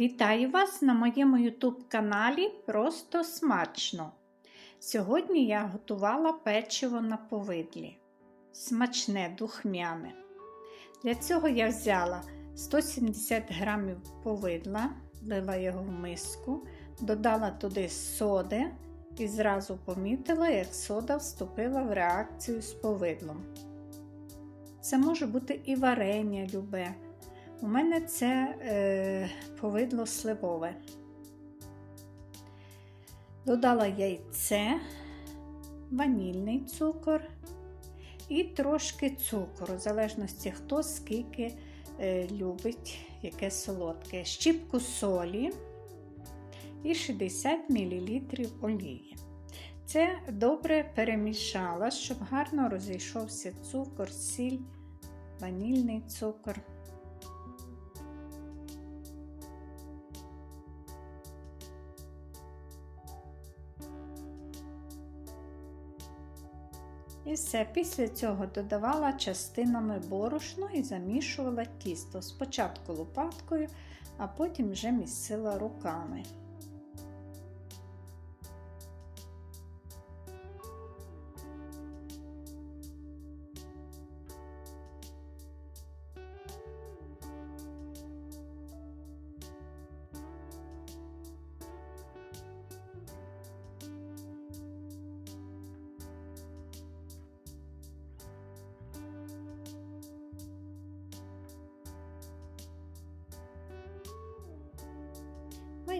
Вітаю вас на моєму YouTube каналі Просто смачно. Сьогодні я готувала печиво на повидлі. Смачне, духмяне. Для цього я взяла 170 г повидла, влила його в миску, додала туди соди і зразу помітила, як сода вступила в реакцію з повидлом. Це може бути і варення любе. У мене це е, повидло сливове. Додала яйце, ванільний цукор і трошки цукру, в залежності хто скільки е, любить яке солодке, щіпку солі і 60 мл олії. Це добре перемішала, щоб гарно розійшовся цукор, сіль, ванільний цукор. І все, після цього додавала частинами борошно і замішувала тісто. Спочатку лопаткою, а потім вже місила руками.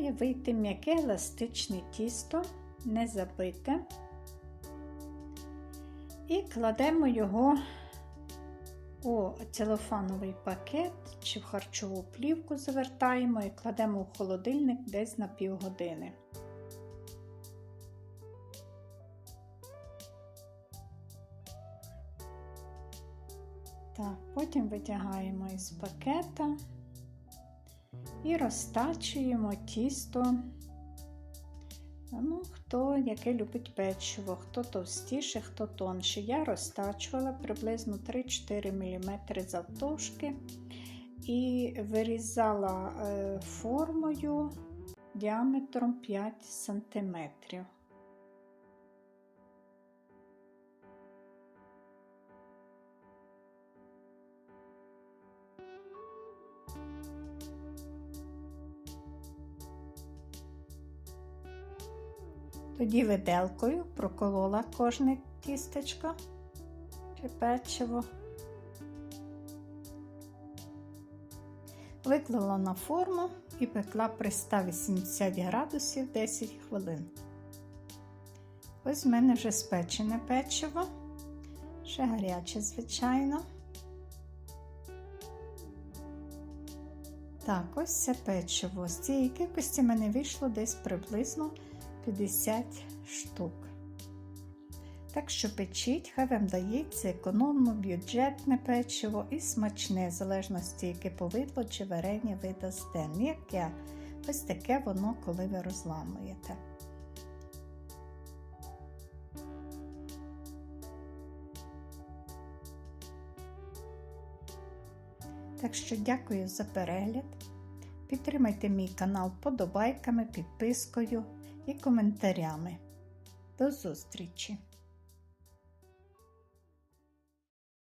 Має вийти м'яке еластичне тісто, не забите. І кладемо його у целофановий пакет чи в харчову плівку завертаємо і кладемо в холодильник десь на півгодини. Так, потім витягаємо із пакета і розтачуємо тісто. Ну, Хто яке любить печиво, хто товстіше, хто тонше. Я розтачувала приблизно 3-4 мм завтовшки і вирізала е, формою діаметром 5 см. Тоді виделкою проколола кожне тістечко чи печиво, виклала на форму і пекла при 180 градусів 10 хвилин. Ось в мене вже спечене печиво, ще гаряче, звичайно. Так, ось це печиво. З цієї кількості мене вийшло десь приблизно 50 штук. Так що печіть, хай вам дається економно, бюджетне печиво і смачне, в залежності, яке повидло чи варення ви дасте. М'яке, ось таке воно, коли ви розламуєте. Так що дякую за перегляд. Підтримайте мій канал подобайками, підпискою і коментарями. До зустрічі!